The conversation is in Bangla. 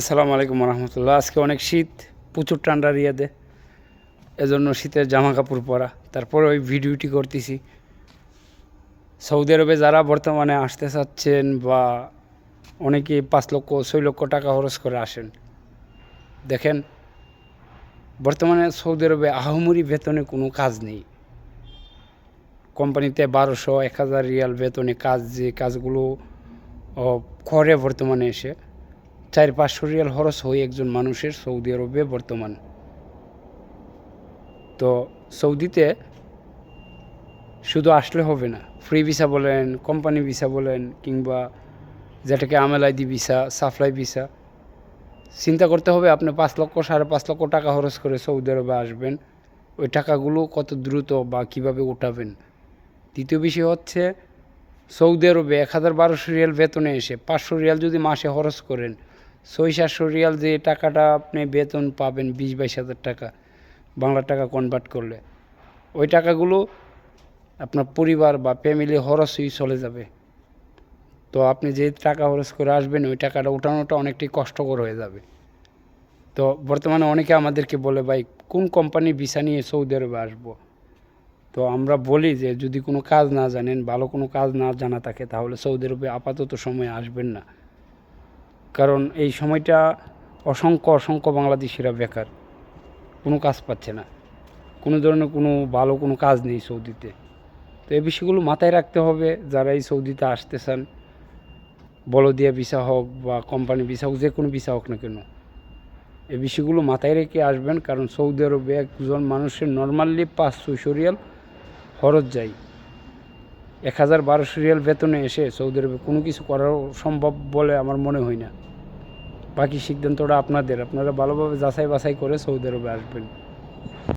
আসসালামু আলাইকুম রহমতুল্লাহ আজকে অনেক শীত, প্রচুর ঠান্ডা রিয়াদে এজন্য শীতের জামা কাপড় পরা। তারপরে ওই ভিডিওটি করতেছি। সৌদি আরবে যারা বর্তমানে আসতে চাচ্ছেন বা অনেকে পাঁচ লক্ষ, ছয় লক্ষ টাকা খরচ করে আসেন, দেখেন, বর্তমানে সৌদি আরবে আহমরি বেতনে কোনো কাজ নেই। কোম্পানিতে বারোশো, এক হাজার রিয়াল বেতনে কাজ, যে কাজগুলো করে বর্তমানে এসে। চার পাঁচশো রিয়াল খরচ হয় একজন মানুষের সৌদি আরবে বর্তমান। তো সৌদিতে শুধু আসলে হবে না ফ্রি ভিসা বলেন কোম্পানি ভিসা বলেন, কিংবা যেটাকে আমেলাইদি ভিসা সাপ্লাই ভিসা চিন্তা করতে হবে আপনি পাঁচ লক্ষ, সাড়ে পাঁচ লক্ষ টাকা খরচ করে সৌদি আরবে আসবেন, ওই টাকাগুলো কত দ্রুত বা কীভাবে উঠাবেন? দ্বিতীয় বিষয় হচ্ছে, সৌদি আরবে এক হাজার বারোশো রিয়াল বেতনে এসে পাঁচশো রিয়াল যদি মাসে খরচ করেন ছয় সাতশো রিয়াল যে টাকাটা আপনি বেতন পাবেন বিশ, বাইশ হাজার টাকা, বাংলা টাকা কনভার্ট করলে, ওই টাকাগুলো আপনার পরিবার বা ফ্যামিলি খরচই চলে যাবে। তো আপনি যে টাকা খরচ করে আসবেন, ওই টাকাটা উঠানোটা অনেকটাই কষ্টকর হয়ে যাবে। তো বর্তমানে অনেকে আমাদেরকে বলে, ভাই, কোন কোম্পানি ভিসা নিয়ে সৌদি আরবে আসব? তো আমরা বলি যে, যদি কোনো কাজ না জানেন, ভালো কোনো কাজ না জানা থাকে, তাহলে সৌদি আরবে আপাতত সময় আসবেন না। কারণ এই সময়টা অসংখ্য অসংখ্য বাংলাদেশিরা বেকার। কোনো কাজ পাচ্ছে না। কোনো ধরনের কোনো ভালো কোনো কাজ নেই সৌদিতে। তো এই বিষয়গুলো মাথায় রাখতে হবে যারা এই সৌদিতে আসতে চান বলদিয়া ভিসা হোক বা কোম্পানি ভিসা হোক, যে কোনো ভিসা হোক না কেন। এই বিষয়গুলো মাথায় রেখে আসবেন কারণ সৌদি আরবে একজন মানুষের নর্মালি পাঁচ ছয়শো রিয়াল খরচ যায়। এক হাজার বারোশো রিয়াল বেতনে এসে সৌদি আরবে কোনো কিছু করা সম্ভব বলে আমার মনে হয় না। বাকি সিদ্ধান্তটা আপনাদের। আপনারা ভালোভাবে যাচাই বাছাই করে সৌদি আরবে আসবেন।